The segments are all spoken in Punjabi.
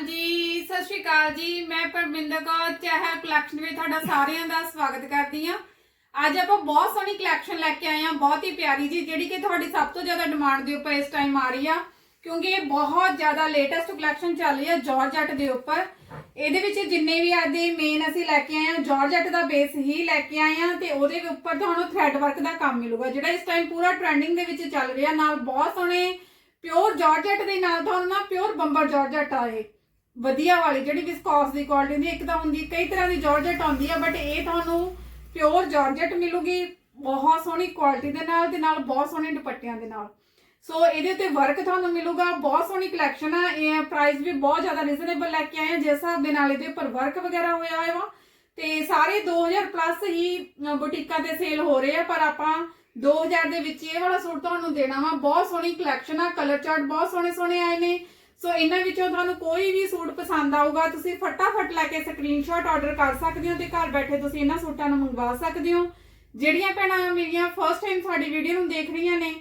ਹਾਂਜੀ, ਸਤਿ ਸ਼੍ਰੀ ਅਕਾਲ ਜੀ। ਮੈਂ ਪਰਮਿੰਦਰ ਕੌਰ ਚਾਹੇ ਕਲੈਕਸ਼ਨ ਵਿੱਚ ਤੁਹਾਡਾ ਸਾਰਿਆਂ ਦਾ ਸਵਾਗਤ ਕਰਦੀ ਹਾਂ। ਅੱਜ ਆਪਾਂ ਬਹੁਤ ਸੋਹਣੀ ਕਲੈਕਸ਼ਨ ਲੈ ਕੇ ਆਏ ਹਾਂ, ਬਹੁਤ ਹੀ ਪਿਆਰੀ ਜੀ, ਜਿਹੜੀ ਕਿ ਤੁਹਾਡੀ ਸਭ ਤੋਂ ਜ਼ਿਆਦਾ ਡਿਮਾਂਡ ਦੇ ਉੱਪਰ ਇਸ ਟਾਈਮ ਆ ਰਹੀ ਆ। ਕਿਉਂਕਿ ਇਹ ਬਹੁਤ ਜ਼ਿਆਦਾ ਲੇਟੈਸਟ ਕਲੈਕਸ਼ਨ ਚੱਲ ਰਹੀ ਹੈ ਜਾਰਜਟ ਦੇ ਉੱਪਰ। ਇਹਦੇ ਵਿੱਚ ਜਿੰਨੇ ਵੀ ਅੱਜ ਦੇ ਮੇਨ ਅਸੀਂ ਲੈ ਕੇ ਆਏ ਹਾਂ ਜਾਰਜਟ ਦਾ ਬੇਸ ਹੀ ਲੈ ਕੇ ਆਏ ਹਾਂ ਤੇ ਉਹਦੇ ਉੱਪਰ ਤੁਹਾਨੂੰ ਥ੍ਰੈਡ ਵਰਕ ਦਾ ਕੰਮ ਮਿਲੂਗਾ, ਜਿਹੜਾ ਇਸ ਟਾਈਮ ਪੂਰਾ ਟ੍ਰੈਂਡਿੰਗ ਦੇ ਵਿੱਚ ਚੱਲ ਰਿਹਾ। ਨਾਲ ਬਹੁਤ ਸੋਹਣੇ ਪਿਓਰ ਜਾਰਜਟ ਦੇ ਨਾਲ ਤੁਹਾਨੂੰ ਨਾ ਪਿਓਰ ਬੰਬਰ ਜਾਰਜਟ ਆਏ। ਵਧੀਆ ਵਾਲੀ ਜਿਹੜੀ ਵਿਸਕੋਸ ਦੀ ਕੁਆਲਿਟੀ ਹੁੰਦੀ ਹੈ। ਇੱਕ ਤਾਂ ਹੁੰਦੀ ਕਈ ਤਰ੍ਹਾਂ ਦੀ ਜਾਰਜਟ ਆਉਂਦੀ ਆ ਬਟ ਇਹ ਤੁਹਾਨੂੰ ਪਿਓਰ ਜਾਰਜਟ ਮਿਲੂਗੀ ਬਹੁਤ ਸੋਹਣੀ ਕੁਆਲਿਟੀ ਦੇ ਨਾਲ ਤੇ ਨਾਲ ਬਹੁਤ ਸੋਹਣੇ ਦੁਪੱਟਿਆਂ ਦੇ ਨਾਲ। ਸੋ ਇਹਦੇ ਤੇ ਵਰਕ ਤੁਹਾਨੂੰ ਮਿਲੂਗਾ ਬਹੁਤ ਸੋਹਣੀ ਕਲੈਕਸ਼ਨ ਆ ਇਹ ਪ੍ਰਾਈਸ ਵੀ ਬਹੁਤ ਜ਼ਿਆਦਾ ਰੀਜ਼ਨੇਬਲ ਲੈ ਕੇ ਆਏ ਆ ਜਿਸ ਹਿਸਾਬ ਦੇ ਨਾਲ ਇਹਦੇ ਉੱਪਰ ਵਰਕ ਵਗੈਰਾ ਹੋਇਆ ਹੋਇਆ ਵਾ। ਤੇ ਸਾਰੇ 2000 ਪਲੱਸ ਹੀ ਅ, ਬੁਟੀਕਾਂ ਤੇ ਸੇਲ ਹੋ ਰਹੇ ਆ ਪਰ ਆਪਾਂ 2000 ਦੇ ਵਿੱਚ ਇਹ ਵਾਲਾ ਸੂਟ ਤੁਹਾਨੂੰ ਦੇਣਾ ਵਾ। ਬਹੁਤ ਸੋਹਣੀ ਕਲੈਕਸ਼ਨ ਆ ਕਲਰ ਚਾਰਟ ਬਹੁਤ ਸੋਹਣੇ ਸੋਹਣੇ ਆਏ ਨੇ। ਸੋ ਇਹਨਾਂ ਵਿੱਚੋਂ ਤੁਹਾਨੂੰ ਕੋਈ ਵੀ ਸੂਟ ਪਸੰਦ ਆਊਗਾ, ਤੁਸੀਂ ਫਟਾਫਟ ਲੈ ਕੇ ਸਕਰੀਨਸ਼ਾਟ ਆਰਡਰ ਕਰ ਸਕਦੇ ਹੋ ਤੇ ਘਰ ਬੈਠੇ ਤੁਸੀਂ ਇਹਨਾਂ ਸੂਟਾਂ ਨੂੰ ਮੰਗਵਾ ਸਕਦੇ ਹੋ। ਜਿਹੜੀਆਂ ਭੈਣਾਂ ਮੇਰੀਆਂ ਫਰਸਟ ਟਾਈਮ ਸਾਡੀ ਵੀਡੀਓ ਨੂੰ ਦੇਖ ਰਹੀਆਂ ਨੇ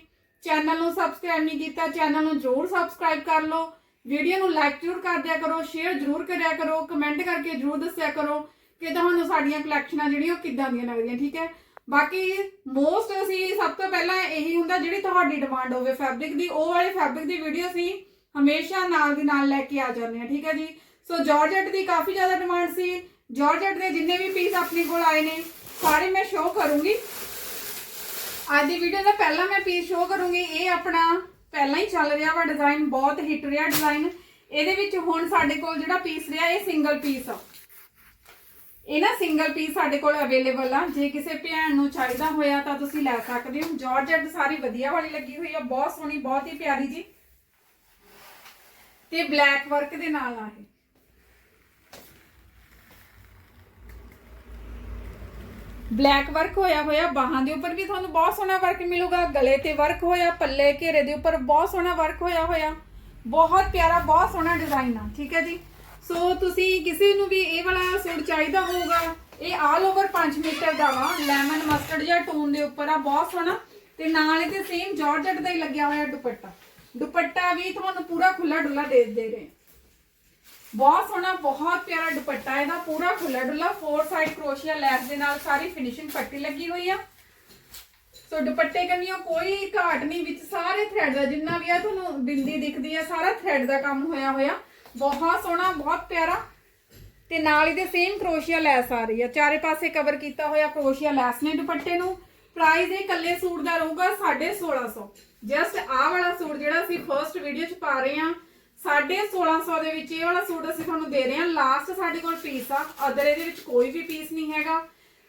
ਚੈਨਲ ਨੂੰ ਸਬਸਕ੍ਰਾਈਬ ਨਹੀਂ ਕੀਤਾ ਚੈਨਲ ਨੂੰ ਜ਼ਰੂਰ ਸਬਸਕ੍ਰਾਈਬ ਕਰ ਲਓ। ਵੀਡੀਓ ਨੂੰ ਲਾਈਕ ਜ਼ਰੂਰ ਕਰ ਦਿਆ ਕਰੋ ਸ਼ੇਅਰ ਜ਼ਰੂਰ ਕਰਿਆ ਕਰੋ ਕਮੈਂਟ ਕਰਕੇ ਜ਼ਰੂਰ ਦੱਸਿਆ ਕਰੋ ਕਿ ਤੁਹਾਨੂੰ ਸਾਡੀਆਂ ਕਲੈਕਸ਼ਨਾਂ ਜਿਹੜੀਆਂ ਉਹ ਕਿੱਦਾਂ ਦੀਆਂ ਲੱਗਦੀਆਂ, ਠੀਕ ਹੈ? ਬਾਕੀ ਮੋਸਟ ਅਸੀਂ ਸਭ ਤੋਂ ਪਹਿਲਾਂ ਇਹੀ ਹੁੰਦਾ ਜਿਹੜੀ ਤੁਹਾਡੀ ਡਿਮਾਂਡ ਹੋਵੇ ਫੈਬਰਿਕ ਦੀ, ਉਹ ਵਾਲੇ ਫੈਬਰਿਕ ਦੀ ਵੀਡੀਓ ਅਸੀਂ ਹਮੇਸ਼ਾ ਨਾਲ ਦੀ ਨਾਲ ਲੈ ਕੇ ਆ ਜਾਂਦੇ ਹਾਂ ਠੀਕ ਹੈ ਜੀ? ਸੋ ਜਾਰਜਟ ਦੀ ਕਾਫੀ ਜ਼ਿਆਦਾ ਡਿਮਾਂਡ ਸੀ। ਜਾਰਜਟ ਦੇ ਜਿੰਨੇ ਵੀ ਪੀਸ ਆਪਣੇ ਕੋਲ ਆਏ ਨੇ, ਸਾਰੇ ਮੈਂ ਸ਼ੋਅ ਕਰੂੰਗੀ। ਅੱਜ ਦੀ ਵੀਡੀਓ ਦਾ ਪਹਿਲਾ ਮੈਂ ਪੀਸ ਸ਼ੋਅ ਕਰੂੰਗੀ। ਇਹ ਆਪਣਾ ਪਹਿਲਾਂ ਹੀ ਚੱਲ ਰਿਹਾ ਵਾ ਡਿਜ਼ਾਈਨ ਬਹੁਤ ਹਿੱਟ ਰਿਹਾ ਡਿਜ਼ਾਈਨ ਇਹਦੇ ਵਿੱਚ ਹੁਣ ਸਾਡੇ ਕੋਲ ਜਿਹੜਾ ਪੀਸ ਰਿਹਾ, ਇਹ ਸਿੰਗਲ ਪੀਸ ਆ। ਇਹ ਨਾ ਸਿੰਗਲ ਪੀਸ ਸਾਡੇ ਕੋਲ ਅਵੇਲੇਬਲ ਆ। ਜੇ ਕਿਸੇ ਭੈਣ ਨੂੰ ਚਾਹੀਦਾ ਹੋਇਆ ਤਾਂ ਤੁਸੀਂ ਲੈ ਸਕਦੇ ਹੋ। ਜਾਰਜਟ ਸਾਰੀ ਵਧੀਆ ਵਾਲੀ ਲੱਗੀ ਹੋਈ ਆ। ਬਹੁਤ ਸੋਹਣੀ, ਬਹੁਤ ਹੀ ਪਿਆਰੀ ਜੀ। ਤੇ ਬਲੈਕ ਵਰਕ ਦੇ ਨਾਲ ਆ ਇਹ। ਬਲੈਕ ਵਰਕ ਹੋਇਆ ਹੋਇਆ ਬਾਹਾਂ ਦੇ ਉੱਪਰ ਵੀ ਤੁਹਾਨੂੰ ਬਹੁਤ ਸੋਹਣਾ ਵਰਕ ਮਿਲੂਗਾ, ਗਲੇ ਤੇ ਵਰਕ ਹੋਇਆ, ਪੱਲੇ, ਘੇਰੇ ਦੇ ਉੱਪਰ ਬਹੁਤ ਸੋਹਣਾ ਵਰਕ ਹੋਇਆ ਹੋਇਆ। ਬਹੁਤ ਪਿਆਰਾ, ਬਹੁਤ ਸੋਹਣਾ ਡਿਜ਼ਾਈਨ ਆ, ਠੀਕ ਹੈ ਜੀ? ਸੋ ਤੁਸੀਂ ਕਿਸੇ ਨੂੰ ਵੀ ਇਹ ਵਾਲਾ ਸੂਟ ਚਾਹੀਦਾ ਹੋਊਗਾ, ਇਹ ਆਲ ਓਵਰ 5 ਮੀਟਰ ਦਾ ਵਾ ਲੈਮਨ ਮਸਟਰਡ ਜਾਂ ਟੋਨ ਦੇ ਉੱਪਰ ਆ, ਬਹੁਤ ਸੋਹਣਾ। ਤੇ ਨਾਲ ਇਹਦੇ ਸੇਮ ਜਾਰਜਟ ਦਾ ਹੀ ਲੱਗਿਆ ਹੋਇਆ ਦੁਪੱਟਾ। ਦੁਪੱਟਾ ਵੀ ਤੁਹਾਨੂੰ ਪੂਰਾ ਖੁੱਲਾ ਡੁੱਲਾ ਦੇ ਦੇ ਰਹੇ ਬਹੁਤ ਸੋਹਣਾ, ਬਹੁਤ ਪਿਆਰਾ ਦੁਪੱਟਾ ਇਹਦਾ, ਪੂਰਾ ਖੁੱਲਾ ਡੁੱਲਾ ਫੋਰ ਸਾਈਡ ਕਰੋਸ਼ੀਆ ਲੈਸ ਦੇ ਨਾਲ ਸਾਰੀ ਫਿਨਿਸ਼ਿੰਗ ਪੱਟੀ ਲੱਗੀ ਹੋਈ ਆ। ਸੋ ਦੁਪੱਟੇ ਕੰਨੀਓ ਕੋਈ ਘਾਟ ਨਹੀਂ, ਵਿੱਚ ਸਾਰੇ ਥ੍ਰੈਡ ਦਾ ਜਿੰਨਾ ਵੀ ਆ ਤੁਹਾਨੂੰ ਬਿੰਦੀ ਦਿਖਦੀ ਆ, ਸਾਰਾ ਥ੍ਰੈਡ ਦਾ ਕੰਮ ਹੋਇਆ ਹੋਇਆ। ਬਹੁਤ ਸੋਹਣਾ, ਬਹੁਤ ਪਿਆਰਾ। ਤੇ ਨਾਲ ਇਹਦੇ ਸੇਮ ਕਰੋਸ਼ੀਆ ਲੈਸ ਆ ਰਹੀ ਆ। ਚਾਰੇ ਪਾਸੇ ਕਵਰ ਕੀਤਾ ਹੋਇਆ ਕਰੋਸ਼ੀਆ ਲੈਸ ਨੇ ਦੁਪੱਟੇ ਨੂੰ। ਪ੍ਰਾਈਸ ਇਹ ਇਕੱਲੇ ਸੂਟ ਦਾ ਰਹੂਗਾ 1650 ਜਸਟ ਆਹ ਵਾਲਾ ਸੂਟ ਜਿਹੜਾ ਅਸੀਂ ਫਰਸਟ ਵੀਡੀਓ 'ਚ ਪਾ ਰਹੇ ਆ 1650 ਦੇ ਵਿੱਚ ਇਹ ਵਾਲਾ ਸੂਟ ਅਸੀਂ ਤੁਹਾਨੂੰ ਦੇ ਰਹੇ ਹਾਂ। ਲਾਸਟ ਸਾਡੇ ਕੋਲ ਪੀਸ ਆ ਅਦਰ ਇਹਦੇ ਵਿੱਚ ਕੋਈ ਵੀ ਪੀਸ ਨਹੀਂ ਹੈਗਾ।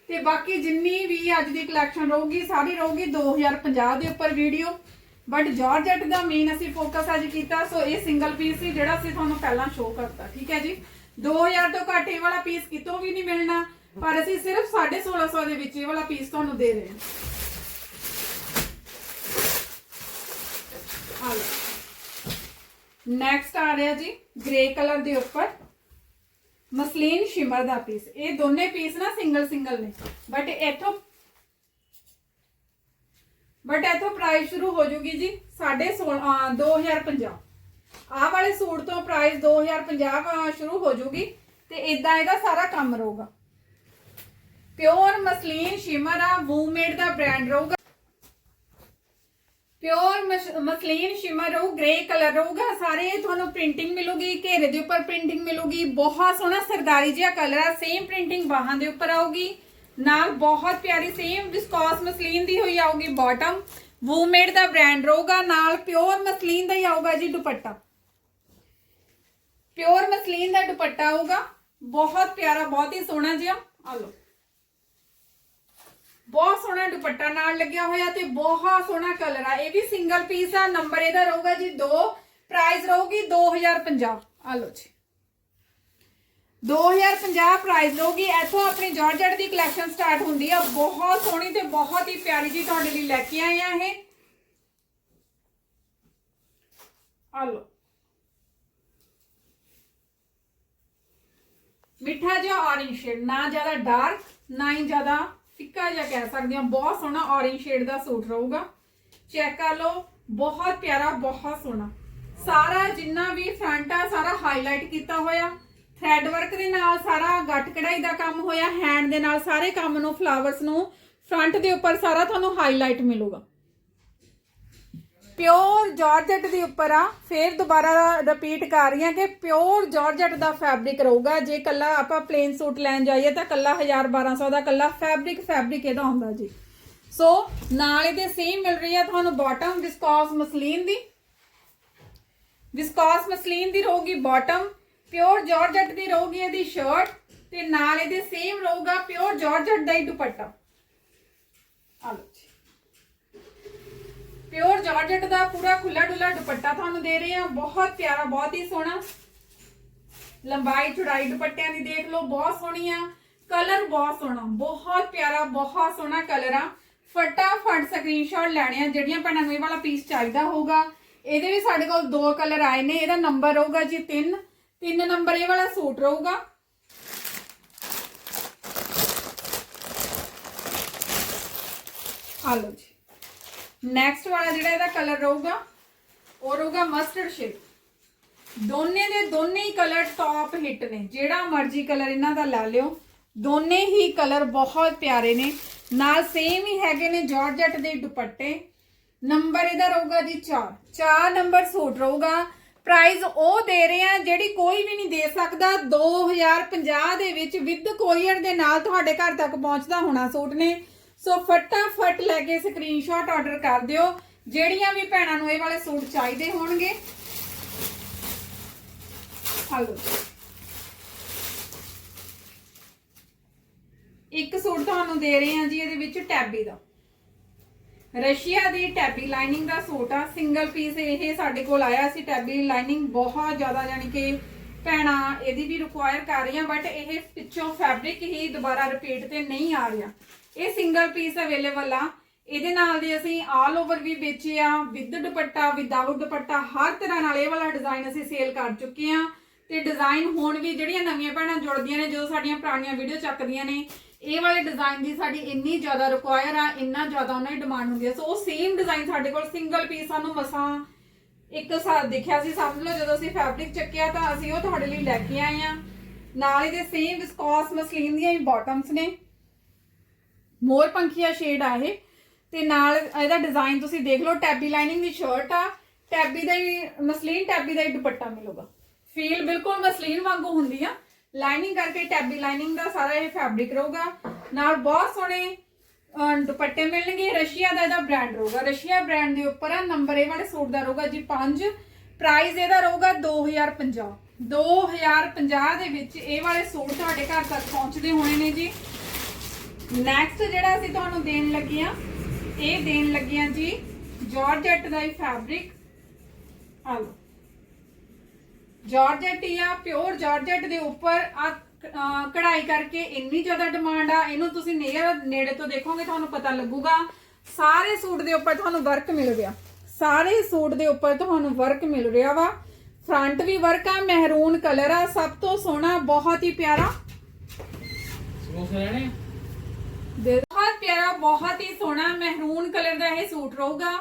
ਤੇ ਬਾਕੀ ਜਿੰਨੀ ਵੀ ਅੱਜ ਦੀ ਕਲੈਕਸ਼ਨ ਰਹੂਗੀ, ਸਾਰੀ ਰਹੂਗੀ 2050 ਦੇ ਉੱਪਰ ਵੀਡੀਓ ਬਟ ਜਾਰਜਟ ਦਾ ਮੇਨ ਅਸੀਂ ਫੋਕਸ ਅੱਜ ਕੀਤਾ ਸੋ ਇਹ ਸਿੰਗਲ ਪੀਸ ਸੀ ਜਿਹੜਾ ਅਸੀਂ ਤੁਹਾਨੂੰ ਪਹਿਲਾਂ ਸ਼ੋਅ ਕਰਤਾ, ਠੀਕ ਹੈ ਜੀ? 2000 ਤੋਂ ਘੱਟ ਇਹ ਵਾਲਾ ਪੀਸ ਕਿਤੋਂ ਵੀ ਨਹੀਂ ਮਿਲਣਾ, ਪਰ ਅਸੀਂ ਸਿਰਫ 1650 ਦੇ ਵਿੱਚ ਇਹ ਵਾਲਾ ਪੀਸ ਤੁਹਾਨੂੰ ਦੇ ਰਹੇ ਹਾਂ। ਆ ਲਓ ਨੈਕਸਟ ਆ ਰਿਹਾ ਜੀ ਗ੍ਰੇ ਕਲਰ ਦੇ ਉੱਪਰ ਮਸਲੀਨ ਸ਼ਿਮਰ ਦਾ ਪੀਸ ਇਹ ਦੋਨੇ ਪੀਸ ਨਾ ਸਿੰਗਲ ਸਿੰਗਲ ਨੇ। ਬਟ ਇੱਥੋਂ ਬਟ ਇੱਥੋਂ ਪ੍ਰਾਈਸ ਸ਼ੁਰੂ ਹੋ ਜੂਗੀ ਜੀ 16.5 2050 ਆਹ ਵਾਲੇ ਸੂਟ ਤੋਂ ਪ੍ਰਾਈਸ 2050 ਸ਼ੁਰੂ ਹੋ ਜੂਗੀ ਤੇ ਇਦਾਂ ਇਹਦਾ ਸਾਰਾ ਕੰਮ ਰਹੂਗਾ। ਪਿਓਰ ਮਸਲੀਨ ਸ਼ਿਮਰ ਆ ਵੂਮੇਡ ਦਾ ਬ੍ਰਾਂਡ ਰਹੂਗਾ। ਪਿਓਰ ਮਸਲੀਨ ਸ਼ਿਮਰ ਰਹੂ ਗ੍ਰੇ ਕਲਰ ਰਹੂਗਾ, ਸਾਰੇ ਤੁਹਾਨੂੰ ਪ੍ਰਿੰਟਿੰਗ ਮਿਲੂਗੀ, ਘੇਰੇ ਦੇ ਉੱਪਰ ਪ੍ਰਿੰਟਿੰਗ ਮਿਲੂਗੀ, ਬਹੁਤ ਸੋਹਣਾ ਸਰਦਾਰੀ ਜਿਹਾ ਕਲਰ ਆ ਸੇਮ ਪ੍ਰਿੰਟਿੰਗ ਬਾਹਾਂ ਦੇ ਉੱਪਰ ਆਊਗੀ, ਨਾਲ ਬਹੁਤ ਪਿਆਰੀ ਸੇਮ ਵਿਸਕੋਸ ਮਸਲੀਨ ਦੀ ਹੋਈ ਆਊਗੀ ਬਾਟਮ ਵੂਮੇਡ ਦਾ ਬ੍ਰਾਂਡ ਰਹੂਗਾ, ਨਾਲ ਪਿਓਰ ਮਸਲੀਨ ਦਾ ਹੀ ਆਊਗਾ ਜੀ ਦੁਪੱਟਾ। ਪਿਓਰ ਮਸਲੀਨ ਦਾ ਦੁਪੱਟਾ ਆਊਗਾ, ਬਹੁਤ ਪਿਆਰਾ, ਬਹੁਤ ਹੀ ਸੋਹਣਾ ਜਿਹਾ ਆ ਲਓ। ਬਹੁਤ ਸੋਹਣਾ ਦੁਪੱਟਾ ਨਾਲ ਲੱਗਿਆ ਹੋਇਆ ਤੇ ਬਹੁਤ ਸੋਹਣਾ ਕਲਰ ਆ। ਇਹ ਵੀ ਸਿੰਗਲ ਪੀਸ ਆ ਨੰਬਰ ਇਹਦਾ ਰਹੂਗਾ ਜੀ 2 ਪ੍ਰਾਈਸ ਰਹੂਗੀ 2050 ਆ ਲਓ ਜੀ। 2050 ਪ੍ਰਾਈਸ ਰਹੂਗੀ। ਇੱਥੋਂ ਆਪਣੀ ਜਾਰਜਟ ਦੀ ਕਲੈਕਸ਼ਨ ਸਟਾਰਟ ਹੁੰਦੀ ਆ। ਬਹੁਤ ਸੋਹਣੀ ਤੇ ਬਹੁਤ ਹੀ ਪਿਆਰੀ ਜੀ ਤੁਹਾਡੇ ਲਈ ਲੈ ਕੇ ਆਏ ਆ ਇਹ। ਆ ਲਓ। ਮਿੱਠਾ ਜਿਹਾ orange ਸ਼ੇਡ ਨਾ ਜ਼ਿਆਦਾ ਡਾਰਕ ਨਾ ਹੀ ਜ਼ਿਆਦਾ ਫਿੱਕਾ ਜਿਹਾ ਕਹਿ ਸਕਦੇ ਹਾਂ, ਬਹੁਤ ਸੋਹਣਾ orange ਸ਼ੇਡ ਦਾ ਸੂਟ ਰਹੂਗਾ। ਚੈੱਕ ਕਰ ਲਓ, ਬਹੁਤ ਪਿਆਰਾ, ਬਹੁਤ ਸੋਹਣਾ। ਸਾਰਾ ਜਿੰਨਾ ਵੀ ਫਰੰਟ ਆ, ਸਾਰਾ ਹਾਈਲਾਈਟ ਕੀਤਾ ਹੋਇਆ। ਥ੍ਰੈਡ ਵਰਕ ਦੇ ਨਾਲ ਸਾਰਾ ਗੱਟ ਕਢਾਈ ਦਾ ਕੰਮ ਹੋਇਆ ਹੈਂਡ ਦੇ ਨਾਲ ਸਾਰੇ ਕੰਮ ਨੂੰ ਫਲਾਵਰਸ ਨੂੰ ਫਰੰਟ ਦੇ ਉੱਪਰ ਸਾਰਾ ਤੁਹਾਨੂੰ ਹਾਈਲਾਈਟ ਮਿਲੂਗਾ। ਪਿਓਰ ਜਾਰਜਟ ਦੇ ਉੱਪਰ ਆ, ਫੇਰ ਦੁਬਾਰਾ ਰਿਪੀਟ ਕਰ ਰਹੀ ਹਾਂ ਕਿ ਪਿਓਰ ਜਾਰਜਟ ਦਾ ਫੈਬਰਿਕ ਰਹੂਗਾ। ਜੇ ਕੱਲਾ ਆਪਾਂ ਪਲੇਨ ਸੂਟ ਲੈਣ ਜਾਈਏ ਤਾਂ ਕੱਲਾ 1000 1200 ਦਾ, ਕੱਲਾ ਫੈਬਰਿਕ ਫੈਬਰਿਕ ਇਹਦਾ ਹੁੰਦਾ ਜੀ। ਸੋ ਨਾਲ ਇਹਦੇ ਸੇਮ ਮਿਲ ਰਹੀ ਹੈ ਤੁਹਾਨੂੰ ਬਾਟਮ ਵਿਸਕੋਸ ਮਸਲੀਨ ਦੀ। ਵਿਸਕੋਸ ਮਸਲੀਨ ਦੀ ਰਹੂਗੀ ਬਾਟਮ ਪਿਓਰ ਜਾਰਜਟ ਦੀ ਰਹੂਗੀ ਇਹਦੀ ਸ਼ਰਟ ਤੇ ਨਾਲ ਇਹਦੇ ਸੇਮ ਰਹੂਗਾ ਪਿਓਰ ਜਾਰਜਟ ਦਾ ਹੀ ਦੁਪੱਟਾ। ਆ ਪਿਓਰ ਜਾਰਜਟ ਦਾ ਪੂਰਾ ਖੁੱਲਾ ਡੁੱਲਾ ਦੁਪੱਟਾ ਤੁਹਾਨੂੰ ਦੇ ਰਹੇ ਆ ਬਹੁਤ ਪਿਆਰਾ, ਬਹੁਤ ਹੀ ਸੋਹਣਾ। ਲੰਬਾਈ, ਚੌੜਾਈ ਦੁਪੱਟਿਆਂ ਦੀ ਦੇਖ ਲਓ, ਬਹੁਤ ਸੋਹਣੀ ਆ। ਕਲਰ ਬਹੁਤ ਸੋਹਣਾ, ਬਹੁਤ ਪਿਆਰਾ, ਬਹੁਤ ਸੋਹਣਾ ਕਲਰ ਆ। ਫਟਾਫਟ ਸਕਰੀਨਸ਼ਾਟ ਲੈਣੇ ਆ, ਜਿਹੜੀਆਂ ਭੈਣਾਂ ਨੂੰ ਇਹ ਵਾਲਾ ਪੀਸ ਚਾਹੀਦਾ ਹੋਊਗਾ। ਇਹਦੇ ਵੀ ਸਾਡੇ ਕੋਲ ਦੋ ਕਲਰ ਆਏ ਨੇ, ਇਹਦਾ ਨੰਬਰ ਰਹੂਗਾ ਜੀ 3 ਤਿੰਨ ਨੰਬਰ ਇਹ ਵਾਲਾ ਸੂਟ ਰਹੂਗਾ। ਆ ਲਓ ਜੀ। ਨੈਕਸਟ ਵਾਲਾ ਜਿਹੜਾ ਇਹਦਾ ਕਲਰ ਰਹੂਗਾ, ਉਹ ਰਹੂਗਾ ਮਸਟਰਡ ਸ਼ੇਡ ਦੋਨੇ ਦੇ ਦੋਨੇ ਹੀ ਕਲਰ ਟੌਪ ਹਿੱਟ ਨੇ। ਜਿਹੜਾ ਮਰਜ਼ੀ ਕਲਰ ਇਹਨਾਂ ਦਾ ਲੈ ਲਿਓ। ਦੋਨੇ ਹੀ ਕਲਰ ਬਹੁਤ ਪਿਆਰੇ ਨੇ। ਨਾਲ ਸੇਮ ਹੀ ਹੈਗੇ ਨੇ ਜਾਰਜਟ ਦੇ ਦੁਪੱਟੇ। ਨੰਬਰ ਇਹਦਾ ਰਹੂਗਾ ਜੀ 4 4 ਨੰਬਰ ਸੂਟ ਰਹੂਗਾ। ਪ੍ਰਾਈਸ ਉਹ ਦੇ ਰਹੇ ਆ ਜਿਹੜੀ ਕੋਈ ਵੀ ਨਹੀਂ ਦੇ ਸਕਦਾ। 2050 ਦੇ ਵਿੱਚ ਵਿਦ ਕੋਰੀਅਰ ਦੇ ਨਾਲ ਤੁਹਾਡੇ ਘਰ ਤੱਕ ਪਹੁੰਚਦਾ ਹੋਣਾ ਸੂਟ ਨੇ। ਸੋ ਫਟਾਫਟ ਲੈ ਕੇ ਸਕਰੀਨਸ਼ਾਟ ਆਰਡਰ ਕਰ ਦਿਓ। ਜਿਹੜੀਆਂ ਵੀ ਭੈਣਾਂ ਨੂੰ ਇਹ ਵਾਲੇ ਸੂਟ ਚਾਹੀਦੇ ਹੋਣਗੇ। ਹਲੋ ਇੱਕ ਸੂਟ ਤੁਹਾਨੂੰ ਦੇ ਰਹੇ ਹਾਂ ਜੀ, ਇਹਦੇ ਵਿੱਚ ਟੈਬੀ ਦਾ। ਰਸ਼ੀਆ ਦੀ ਟੈਬੀ ਲਾਈਨਿੰਗ ਦਾ ਸੂਟ ਆ। ਸਿੰਗਲ ਪੀਸ ਇਹ ਸਾਡੇ ਕੋਲ ਆਇਆ ਸੀ, ਟੈਬੀ ਲਾਈਨਿੰਗ ਬਹੁਤ ਜ਼ਿਆਦਾ ਯਾਨੀ ਕਿ ਭੈਣਾਂ ਇਹਦੀ ਵੀ ਰਿਕੁਆਇਰ ਕਰ ਰਹੀਆਂ ਬਟ ਇਹ ਪਿੱਛੋਂ ਫੈਬਰਿਕ ਹੀ ਦੁਬਾਰਾ ਰਿਪੀਟ ਤੇ ਨਹੀਂ ਆ ਰਿਹਾ ਇਹ ਸਿੰਗਲ ਪੀਸ ਅਵੇਲੇਬਲ ਆ। ਇਹਦੇ ਨਾਲ ਦੇ ਅਸੀਂ ਆਲ ਓਵਰ ਵੀ ਵੇਚੇ ਆ ਵਿਦ ਦੁਪੱਟਾ ਵਿਦਆਊਟ ਦੁਪੱਟਾ, ਹਰ ਤਰ੍ਹਾਂ ਨਾਲ ਇਹ ਵਾਲਾ ਡਿਜ਼ਾਈਨ ਅਸੀਂ ਸੇਲ ਕਰ ਚੁੱਕੇ ਆ। ਤੇ ਡਿਜ਼ਾਈਨ ਹੁਣ ਵੀ ਜਿਹੜੀਆਂ ਨਵੀਆਂ ਭੈਣਾਂ ਜੁੜਦੀਆਂ ਨੇ, ਜਦੋਂ ਸਾਡੀਆਂ ਪੁਰਾਣੀਆਂ ਵੀਡੀਓ ਚੱਕਦੀਆਂ ਨੇ, ਇਹ ਵਾਲੇ ਡਿਜ਼ਾਈਨ ਦੀ ਸਾਡੀ ਇੰਨੀ ਜ਼ਿਆਦਾ ਰਿਕੁਆਇਰ ਆ, ਇੰਨਾ ਜ਼ਿਆਦਾ ਉਹਨਾਂ ਦੀ ਡਿਮਾਂਡ ਹੁੰਦੀ ਹੈ ਸੋ ਉਹ ਸੇਮ ਡਿਜ਼ਾਈਨ ਸਾਡੇ ਕੋਲ ਸਿੰਗਲ ਪੀਸ ਸਾਨੂੰ ਮਸਾਂ ਇੱਕ ਸਾਥ ਦੇਖਿਆ ਸੀ, ਸਮਝ ਲਓ ਜਦੋਂ ਅਸੀਂ ਫੈਬਰਿਕ ਚੱਕਿਆ ਤਾਂ ਅਸੀਂ ਉਹ ਤੁਹਾਡੇ ਲਈ ਲੈ ਕੇ ਆਏ ਆ। ਨਾਲ ਇਹਦੇ ਸੇਮ ਵਿਸਕੋਸ ਮਸਲੀਨ ਦੀਆਂ ਹੀ ਬਾਟਮਸ ਨੇ। ਮੋਰ ਪੰਖੀਆ ਸ਼ੇਡ ਆ ਇਹ। ਤੇ ਨਾਲ ਇਹਦਾ ਡਿਜ਼ਾਈਨ ਤੁਸੀਂ ਦੇਖ ਲਓ ਟੈਬੀ ਲਾਈਨਿੰਗ ਦੀ ਸ਼ਰਟ ਆ। ਟੈਬੀ ਦਾ ਹੀ, ਮਸਲੀਨ ਟੈਬੀ ਦਾ ਹੀ ਦੁਪੱਟਾ ਮਿਲੂਗਾ। ਫੀਲ ਬਿਲਕੁਲ ਮਸਲੀਨ ਵਾਂਗੂ ਹੁੰਦੀ ਆ। ਲਾਈਨਿੰਗ ਕਰਕੇ ਟੈਬੀ ਲਾਈਨਿੰਗ ਦਾ ਸਾਰਾ ਇਹ ਫੈਬਰਿਕ ਰਹੂਗਾ। ਨਾਲ ਬਹੁਤ ਸੋਹਣੇ ਦੁਪੱਟੇ ਮਿਲਣਗੇ। ਰਸ਼ੀਆ ਦਾ ਇਹਦਾ ਬ੍ਰਾਂਡ ਰਹੂਗਾ। ਰਸ਼ੀਆ ਬ੍ਰਾਂਡ ਦੇ ਉੱਪਰ ਆ ਨੰਬਰ ਇਹ ਵਾਲੇ ਸੂਟ ਦਾ ਰਹੂਗਾ ਜੀ 5 ਪ੍ਰਾਈਸ ਇਹਦਾ ਰਹੂਗਾ 2050 2050 ਦੇ ਵਿੱਚ ਇਹ ਵਾਲੇ ਸੂਟ ਤੁਹਾਡੇ ਘਰ ਤੱਕ ਪਹੁੰਚਦੇ ਹੋਣੇ ਨੇ ਜੀ। ਨੈਕਸਟ ਜਿਹੜਾ ਅਸੀਂ ਤੁਹਾਨੂੰ ਦੇਣ ਲੱਗੇ ਆ ਇਹ ਦੇਣ ਲੱਗੇ ਆ ਜੀ ਜਾਰਜਟ ਦਾ ਹੀ ਫੈਬਰਿਕ ਆ ਲਓ। ਜਾਰਜਟ ਹੀ ਆ ਪਿਓਰ ਜਾਰਜਟ ਦੇ ਉੱਪਰ ਆ ਕਢਾਈ ਕਰਕੇ ਇੰਨੀ ਜ਼ਿਆਦਾ ਡਿਮਾਂਡ ਆ, ਇਹਨੂੰ ਤੁਸੀਂ ਨੇੜੇ ਨੇੜੇ ਤੋਂ ਦੇਖੋਗੇ ਤੁਹਾਨੂੰ ਪਤਾ ਲੱਗੂਗਾ। ਸਾਰੇ ਸੂਟ ਦੇ ਉੱਪਰ ਤੁਹਾਨੂੰ ਵਰਕ ਮਿਲ ਰਿਹਾ। ਸਾਰੇ ਸੂਟ ਦੇ ਉੱਪਰ ਤੁਹਾਨੂੰ ਵਰਕ ਮਿਲ ਰਿਹਾ ਵਾ। ਫਰੰਟ ਵੀ ਵਰਕ ਆ ਮਹਿਰੂਨ ਕਲਰ ਆ, ਸਭ ਤੋਂ ਸੋਹਣਾ, ਬਹੁਤ ਹੀ ਪਿਆਰਾ। ਸਮੋਸੇ ਬਹੁਤ ਪਿਆਰਾ, ਬਹੁਤ ਹੀ ਸੋਹਣਾ ਮਹਿਰੂਨ ਕਲਰ ਦਾ ਇਹ ਸੂਟ ਰਹੂਗਾ।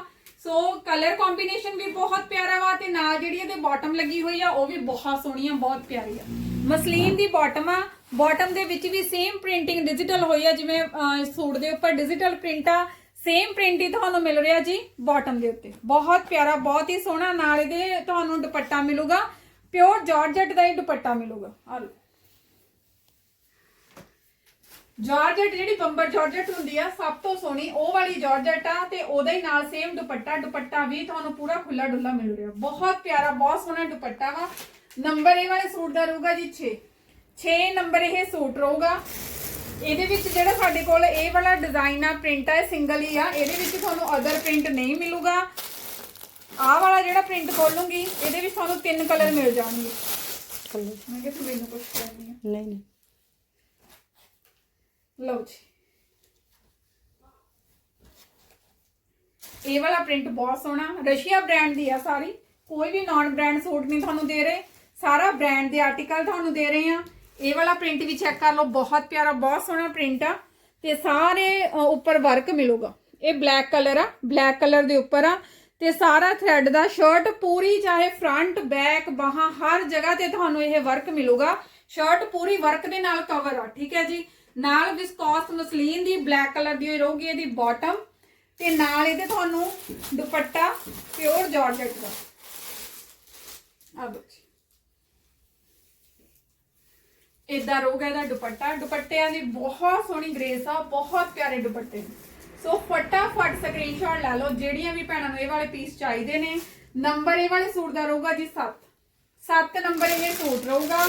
ਸੋ ਕਲਰ ਕੰਬੀਨੇਸ਼ਨ ਵੀ ਬਹੁਤ ਪਿਆਰਾ ਵਾ ਤੇ ਨਾਲ ਜਿਹੜੀ ਇਹਦੇ ਬਾਟਮ ਲੱਗੀ ਹੋਈ ਆ, ਉਹ ਵੀ ਬਹੁਤ ਸੋਹਣੀ ਆ, ਬਹੁਤ ਪਿਆਰੀ ਆ। ਮਸਲੀਨ ਦੀ ਬਾਟਮ ਆ। ਬਾਟਮ ਦੇ ਵਿੱਚ ਵੀ ਸੇਮ ਪ੍ਰਿੰਟਿੰਗ ਡਿਜੀਟਲ ਹੋਈ ਆ, ਜਿਵੇਂ ਸੂਟ ਦੇ ਉੱਪਰ ਡਿਜੀਟਲ ਪ੍ਰਿੰਟ ਆ। ਸੇਮ ਪ੍ਰਿੰਟ ਹੀ ਤੁਹਾਨੂੰ ਮਿਲ ਰਿਹਾ ਜੀ ਬਾਟਮ ਦੇ ਉੱਤੇ। ਬਹੁਤ ਪਿਆਰਾ, ਬਹੁਤ ਹੀ ਸੋਹਣਾ, ਨਾਲ ਇਹਦੇ ਤੁਹਾਨੂੰ ਦੁਪੱਟਾ ਮਿਲੂਗਾ। ਪਿਓਰ ਜਾਰਜਟ ਦਾ ਹੀ ਦੁਪੱਟਾ ਮਿਲੂਗਾ। ਆ ਲਓ। ਜਾਰਜਟ ਜਿਹੜੀ ਬੰਬਰ ਜਾਰਜਟ ਹੁੰਦੀ ਆ ਸਭ ਤੋਂ ਸੋਹਣੀ ਉਹ ਵਾਲੀ ਜਾਰਜਟ ਆ ਤੇ ਉਹਦੇ ਹੀ ਨਾਲ ਸੇਮ ਦੁਪੱਟਾ ਦੁਪੱਟਾ ਵੀ ਤੁਹਾਨੂੰ ਪੂਰਾ ਖੁੱਲਾ ਡੁੱਲਾ ਮਿਲ ਰਿਹਾ। ਬਹੁਤ ਪਿਆਰਾ ਬਹੁਤ ਸੋਹਣਾ ਦੁਪੱਟਾ ਵਾ। ਨੰਬਰ ਇਹ ਵਾਲੇ ਸੂਟ ਦਾ ਰਹੂਗਾ ਜੀ 6 6 ਨੰਬਰ ਇਹ ਸੂਟ ਰਹੂਗਾ। ਇਹਦੇ ਵਿੱਚ ਜਿਹੜਾ ਸਾਡੇ ਕੋਲ ਇਹ ਵਾਲਾ ਡਿਜ਼ਾਈਨ ਆ ਪ੍ਰਿੰਟ ਆ ਸਿੰਗਲ ਹੀ ਆ। ਇਹਦੇ ਵਿੱਚ ਤੁਹਾਨੂੰ ਅਦਰ ਪ੍ਰਿੰਟ ਨਹੀਂ ਮਿਲੂਗਾ। ਆਹ ਵਾਲਾ ਜਿਹੜਾ ਪ੍ਰਿੰਟ ਖੋਲੂੰਗੀ ਇਹਦੇ ਵਿੱਚ ਤੁਹਾਨੂੰ ਤਿੰਨ ਕਲਰ ਮਿਲ ਜਾਣਗੇ। ਮੈਂ ਕਿਹਾ ਮੈਨੂੰ ਕੁਝ ਕਰਨੀ ਆ। ਨਹੀਂ ਨਹੀਂ। ਲਓ ਜੀ। ਇਹ ਵਾਲਾ ਪ੍ਰਿੰਟ ਬਹੁਤ ਸੋਹਣਾ। ਰਸ਼ੀਆ ਬ੍ਰਾਂਡ ਦੀ ਆ ਸਾਰੀ। ਕੋਈ ਵੀ ਨਾਨ ਬ੍ਰਾਂਡ ਸੂਟ ਨਹੀਂ ਤੁਹਾਨੂੰ ਦੇ ਰਹੇ। ਸਾਰਾ ਬ੍ਰਾਂਡ ਦੇ ਆਰਟੀਕਲ ਤੁਹਾਨੂੰ ਦੇ ਰਹੇ ਆ। ਇਹ ਵਾਲਾ ਪ੍ਰਿੰਟ ਵੀ ਚੈੱਕ ਕਰ ਲਓ। ਬਹੁਤ ਪਿਆਰਾ ਬਹੁਤ ਸੋਹਣਾ ਪ੍ਰਿੰਟ ਆ। ਤੇ ਸਾਰੇ ਅ, ਉੱਪਰ ਵਰਕ ਮਿਲੂਗਾ। ਇਹ ਬਲੈਕ ਕਲਰ ਆ। ਬਲੈਕ ਕਲਰ ਦੇ ਉੱਪਰ ਆ। ਤੇ ਸਾਰਾ ਥ੍ਰੈਡ ਦਾ ਸ਼ਰਟ ਪੂਰੀ ਚਾਹੇ ਫਰੰਟ ਬੈਕ ਬਾਹਾਂ ਹਰ ਜਗ੍ਹਾ ਤੇ ਤੁਹਾਨੂੰ ਇਹ ਵਰਕ ਮਿਲੂਗਾ। ਸ਼ਰਟ ਪੂਰੀ ਵਰਕ ਦੇ ਨਾਲ ਕਵਰ ਆ। ਠੀਕ ਹੈ ਜੀ? ਨਾਲ ਵਿਸਕੋਸ ਮਸਲੀਨ ਦੀ ਬਲੈਕ ਕਲਰ ਦੀ ਰਹੂਗੀ ਇਹਦੀ ਬਾਟਮ ਤੇ ਨਾਲ ਇਹਦੇ ਤੁਹਾਨੂੰ ਦੁਪੱਟਾ ਪਿਓਰ ਜਾਰਜਟ ਦਾ। ਆ ਲਓ ਇਦਾਂ ਰਹੂਗਾ ਇਹਦਾ ਦੁਪੱਟਾ। ਦੁਪੱਟਿਆਂ ਦੀ ਬਹੁਤ ਸੋਹਣੀ ਗ੍ਰੇਸ ਆ, ਬਹੁਤ ਪਿਆਰੇ ਦੁਪੱਟੇ। ਨੇ ਸੋ ਫਟਾਫਟ ਸਕਰੀਨਸ਼ਾਟ ਲੈ ਲਓ, ਜਿਹੜੀਆਂ ਵੀ ਭੈਣਾਂ ਨੂੰ ਇਹ ਵਾਲੇ ਪੀਸ ਚਾਹੀਦੇ ਨੇ। ਨੰਬਰ ਇਹ ਵਾਲੇ ਸੂਟ ਦਾ ਰਹੂਗਾ ਜੀ 7 7 ਨੰਬਰ ਇਹ ਸੂਟ ਰਹੂਗਾ।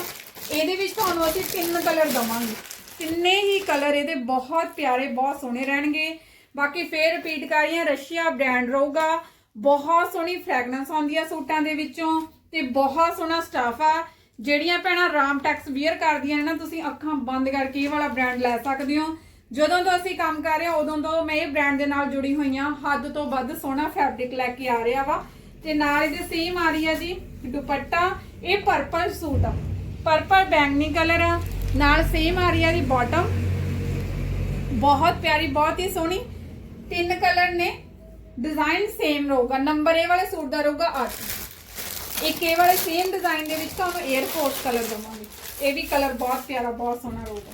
ਇਹਦੇ ਵਿੱਚ ਤੁਹਾਨੂੰ ਅਸੀਂ ਤਿੰਨ ਕਲਰ ਦਵਾਂਗੇ। ਤਿੰਨੇ ਹੀ ਕਲਰ ਇਹਦੇ ਬਹੁਤ ਪਿਆਰੇ, ਬਹੁਤ ਸੋਹਣੇ ਰਹਿਣਗੇ। ਬਾਕੀ ਫੇਰ ਰਿਪੀਟ ਕਰ ਰਹੀ ਹਾਂ, ਰਸ਼ੀਆ ਬ੍ਰਾਂਡ ਰਹੂਗਾ। ਬਹੁਤ ਸੋਹਣੀ ਫ੍ਰੈਗਨੈਂਸ ਆਉਂਦੀ ਆ ਸੂਟਾਂ ਦੇ ਵਿੱਚੋਂ ਤੇ ਬਹੁਤ ਸੋਹਣਾ ਸਟਾਫ ਆ। ਜਿਹੜੀਆਂ ਭੈਣਾਂ ਰਾਮ ਟੈਕਸ ਵੀਅਰ ਕਰਦੀਆਂ ਨੇ ਨਾ, ਤੁਸੀਂ ਅੱਖਾਂ ਬੰਦ ਕਰਕੇ ਇਹ ਵਾਲਾ ਬ੍ਰਾਂਡ ਲੈ ਸਕਦੇ ਹੋ। ਜਦੋਂ ਤੋਂ ਅਸੀਂ ਕੰਮ ਕਰ ਰਹੇ ਹਾਂ, ਉਦੋਂ ਤੋਂ ਮੈਂ ਇਹ ਬ੍ਰਾਂਡ ਦੇ ਨਾਲ ਜੁੜੀ ਹੋਈ ਹਾਂ। ਹੱਦ ਤੋਂ ਵੱਧ ਸੋਹਣਾ ਫੈਬਰਿਕ ਲੈ ਕੇ ਆ ਰਿਹਾ ਵਾ। ਤੇ ਨਾਲ ਇਹਦੇ ਸੇਮ ਆ ਰਹੀ ਆ ਜੀ ਦੁਪੱਟਾ। ਇਹ ਪਰਪਲ ਸੂਟ ਆ। ਪਰਪਲ ਬੈਂਗਨੀ ਕਲਰ ਆ। ਨਾਲ ਸੇਮ ਆ ਰਹੀ ਆ ਦੀ ਬਾਟਮ ਬਹੁਤ ਪਿਆਰੀ, ਬਹੁਤ ਹੀ ਸੋਹਣੀ। ਤਿੰਨ ਕਲਰ ਨੇ। ਡਿਜ਼ਾਈਨ ਸੇਮ ਰਹੂਗਾ। ਨੰਬਰ ਇਹ ਵਾਲੇ ਸੂਟ ਦਾ ਰਹੂਗਾ 8 ਇੱਕ ਇਹ ਵਾਲੇ ਸੇਮ ਡਿਜ਼ਾਈਨ ਦੇ ਵਿੱਚ ਤੁਹਾਨੂੰ 에ਅਰ ਫੋਰਸ ਕਲਰ ਦਵਾਂਗੇ। ਇਹ ਵੀ ਕਲਰ ਬਹੁਤ ਪਿਆਰਾ, ਬਹੁਤ ਸੋਹਣਾ ਰਹੂਗਾ।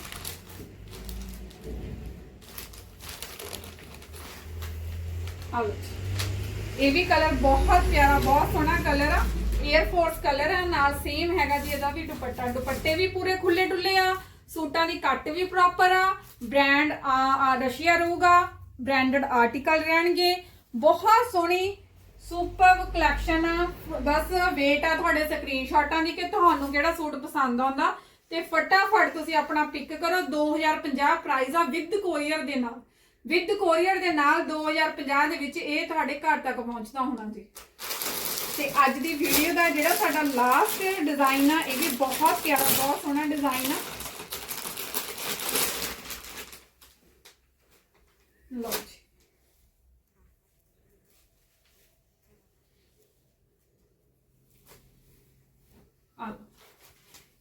ਆ ਇਹ ਵੀ ਕਲਰ ਬਹੁਤ ਪਿਆਰਾ, ਬਹੁਤ ਸੋਹਣਾ ਕਲਰ ਆ। 에ਅਰ ਫੋਰਸ ਕਲਰ ਆ, ਨਾਲ ਸੇਮ ਹੈਗਾ ਜੀ ਇਹਦਾ ਵੀ ਦੁਪੱਟਾ। ਦੁਪੱਟੇ ਵੀ ਪੂਰੇ ਖੁੱਲੇ ਡੁੱਲੇ ਆ, ਸੂਟਾਂ ਦੀ ਕੱਟ ਵੀ ਪ੍ਰੋਪਰ ਆ ਬ੍ਰਾਂਡ ਆ ਰਸ਼ੀਆ ਰਹੂਗਾ ਬ੍ਰਾਂਡਡ ਆਰਟੀਕਲ ਰਹਿਣਗੇ। ਬਹੁਤ ਸੋਹਣੀ ਸੁਪਰ ਕਲੈਕਸ਼ਨ ਆ। ਬਸ ਵੇਟ ਆ ਤੁਹਾਡੇ ਸਕਰੀਨਸ਼ਾਟਾਂ ਦੀ ਕਿ ਤੁਹਾਨੂੰ ਕਿਹੜਾ ਸੂਟ ਪਸੰਦ ਆਉਂਦਾ। ਤੇ ਫਟਾਫਟ ਤੁਸੀਂ ਆਪਣਾ ਪਿਕ ਕਰੋ 2050 ਪ੍ਰਾਈਸ ਆ ਵਿਦ ਕੋਰੀਅਰ ਦੇ ਨਾਲ। ਵਿਦ ਕੋਰੀਅਰ ਦੇ ਨਾਲ 2050 ਦੇ ਵਿੱਚ ਇਹ ਤੁਹਾਡੇ ਘਰ ਤੱਕ ਪਹੁੰਚਦਾ ਹੋਣਾ ਜੀ। ਤੇ ਅੱਜ ਦੀ ਵੀਡੀਓ ਦਾ ਜਿਹੜਾ ਸਾਡਾ ਲਾਸਟ ਡਿਜ਼ਾਈਨ ਆ, ਇਹ ਵੀ ਬਹੁਤ ਪਿਆਰਾ, ਬਹੁਤ ਸੋਹਣਾ ਡਿਜ਼ਾਈਨ ਆ। ਲਓ ਜੀ।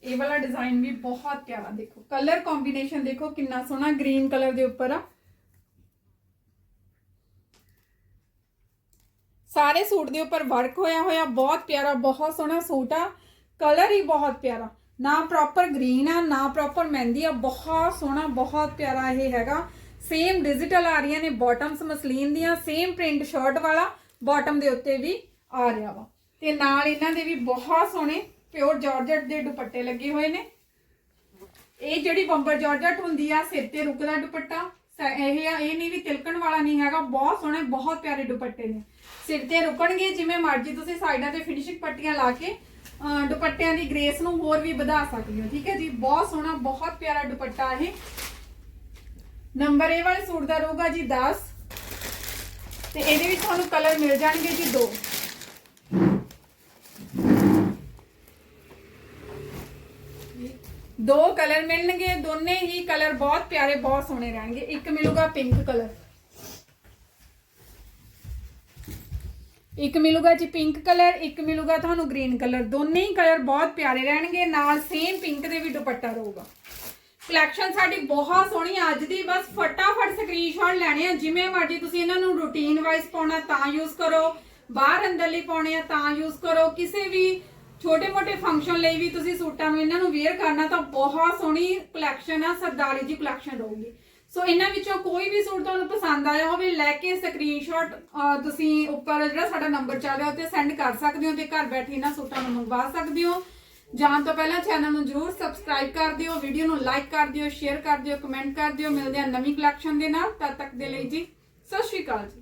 ਇਹ ਵਾਲਾ ਡਿਜ਼ਾਈਨ ਵੀ ਬਹੁਤ ਪਿਆਰਾ, ਦੇਖੋ। ਕਲਰ ਕੰਬੀਨੇਸ਼ਨ ਦੇਖੋ ਕਿੰਨਾ ਸੋਹਣਾ ਗ੍ਰੀਨ ਕਲਰ ਦੇ ਉੱਪਰ ਆ। ਸਾਰੇ ਸੂਟ ਦੇ ਉੱਪਰ ਵਰਕ ਹੋਇਆ ਹੋਇਆ, ਬਹੁਤ ਪਿਆਰਾ, ਬਹੁਤ ਸੋਹਣਾ ਸੂਟ ਆ। ਕਲਰ ਹੀ ਬਹੁਤ ਪਿਆਰਾ। ਨਾ ਪ੍ਰੋਪਰ ਗ੍ਰੀਨ ਆ, ਨਾ ਪ੍ਰੋਪਰ ਮਹਿੰਦੀ ਆ, ਬਹੁਤ ਸੋਹਣਾ, ਬਹੁਤ ਪਿਆਰਾ ਇਹ ਹੈਗਾ। ਸੇਮ ਡਿਜੀਟਲ ਆ ਰਹੀਆਂ ਨੇ ਬਾਟਮਸ ਮਸਲੀਨ ਦੀਆਂ ਸੇਮ ਪ੍ਰਿੰਟ ਸ਼ਰਟ ਵਾਲਾ ਬਾਟਮ ਦੇ ਉੱਤੇ ਵੀ ਆ ਰਿਹਾ ਵਾ। ਤੇ ਨਾਲ ਇਹਨਾਂ ਦੇ ਵੀ ਬਹੁਤ ਸੋਹਣੇ ਪਿਓਰ ਜਾਰਜਟ ਦੇ ਦੁਪੱਟੇ ਲੱਗੇ ਹੋਏ ਨੇ। ਇਹ ਜਿਹੜੀ ਬੰਬਰ ਜਾਰਜਟ ਹੁੰਦੀ ਆ, ਸਿਰ ਤੇ ਰੁਕਦਾ ਦੁਪੱਟਾ। ਇਹ ਆ, ਇਹ ਨਹੀਂ ਵੀ ਤਿਲਕਣ ਵਾਲਾ ਨਹੀਂ ਹੈਗਾ, ਬਹੁਤ ਸੋਹਣੇ, ਬਹੁਤ ਪਿਆਰੇ ਦੁਪੱਟੇ ਨੇ। ਸਿਰ ਤੇ ਰੁਕਣਗੇ ਜਿਵੇਂ ਮਰਜ਼ੀ, ਤੁਸੀਂ ਸਾਈਡਾਂ ਤੇ ਫਿਨਿਸ਼ਿੰਗ ਪੱਟੀਆਂ ਲਾ ਕੇ ਦੁਪੱਟਿਆਂ ਦੀ ਗ੍ਰੇਸ ਨੂੰ ਹੋਰ ਵੀ ਵਧਾ ਸਕਦੇ ਹੋ, ਠੀਕ ਹੈ ਜੀ? ਬਹੁਤ ਸੋਹਣਾ, ਬਹੁਤ ਪਿਆਰਾ ਦੁਪੱਟਾ ਇਹ। ਨੰਬਰ ਇਹ ਵਾਲੇ ਸੂਟ ਦਾ ਰਹੂਗਾ ਜੀ 10 ਤੇ ਇਹਦੇ ਵਿੱਚ ਤੁਹਾਨੂੰ ਕਲਰ ਮਿਲ ਜਾਣਗੇ ਜੀ ਦੋ। ਦੋ ਕਲਰ ਮਿਲਣਗੇ, ਦੋਨੇ ਹੀ ਕਲਰ ਬਹੁਤ ਪਿਆਰੇ, ਬਹੁਤ ਸੋਹਣੇ ਰਹਿਣਗੇ। ਇੱਕ ਮਿਲੂਗਾ ਪਿੰਕ ਕਲਰ ਇੱਕ ਮਿਲੂਗਾ ਜੀ ਪਿੰਕ ਕਲਰ ਇੱਕ ਮਿਲੂਗਾ ਤੁਹਾਨੂੰ ਗ੍ਰੀਨ ਕਲਰ ਦੋਨੇ ਹੀ ਕਲਰ ਬਹੁਤ ਪਿਆਰੇ ਰਹਿਣਗੇ, ਨਾਲ ਸੇਮ ਪਿੰਕ ਦੇ ਵੀ ਦੁਪੱਟਾ ਰਹੂਗਾ। ਕਲੈਕਸ਼ਨ ਸਾਡੀ ਬਹੁਤ ਸੋਹਣੀ ਆ, ਅੱਜ ਦੀ ਬਸ ਫਟਾਫਟ ਸਕਰੀਨਸ਼ਾਟ ਲੈਣੇ ਆ, ਜਿਵੇਂ ਮਰਜ਼ੀ ਤੁਸੀਂ ਇਹਨਾਂ ਨੂੰ ਰੂਟੀਨ ਵਾਈਜ਼ ਪਾਉਣਾ ਤਾਂ ਯੂਜ਼ ਕਰੋ, ਬਾਹਰ ਅੰਦਰ ਲਈ ਪਾਉਣੇ ਆ ਤਾਂ ਯੂਜ਼ ਕਰੋ, ਕਿਸੇ ਵੀ ਛੋਟੇ-ਮੋਟੇ ਫੰਕਸ਼ਨ ਲਈ ਵੀ ਤੁਸੀਂ ਸੂਟਾਂ ਨੂੰ ਇਹਨਾਂ ਨੂੰ ਵੇਅਰ ਕਰਨਾ ਤਾਂ ਬਹੁਤ ਸੋਹਣੀ ਕਲੈਕਸ਼ਨ ਆ ਸਰਦਾਰੀ ਜੀ ਕਲੈਕਸ਼ਨ ਰਹੂਗੀ। ਸੋ ਇਹਨਾਂ ਵਿੱਚੋਂ ਕੋਈ ਵੀ ਸੂਟ ਤੁਹਾਨੂੰ ਪਸੰਦ ਆਇਆ ਹੋਵੇ, ਲੈ ਕੇ ਸਕਰੀਨਸ਼ਾਟ ਤੁਸੀਂ ਉੱਪਰ ਜਿਹੜਾ ਸਾਡਾ ਨੰਬਰ ਚੱਲ ਰਿਹਾ ਉੱਤੇ ਸੈਂਡ ਕਰ ਸਕਦੇ ਹੋ ਤੇ ਘਰ ਬੈਠੇ ਇਹਨਾਂ ਸੂਟਾਂ ਨੂੰ ਮੰਗਵਾ ਸਕਦੇ ਹੋ। ਜਾਣ ਤੋਂ ਪਹਿਲਾਂ ਚੈਨਲ ਨੂੰ ਜਰੂਰ ਸਬਸਕ੍ਰਾਈਬ ਕਰ ਦਿਓ ਵੀਡੀਓ ਨੂੰ ਲਾਈਕ ਕਰ ਦਿਓ ਸ਼ੇਅਰ ਕਰ ਦਿਓ ਕਮੈਂਟ ਕਰ ਦਿਓ। ਮਿਲਦੇ ਹਾਂ ਨਵੀਂ ਕਲੈਕਸ਼ਨ ਦੇ ਨਾਲ, ਤਦ ਤੱਕ ਦੇ ਲਈ ਜੀ, ਸਤਿ ਸ਼੍ਰੀ ਅਕਾਲ ਜੀ।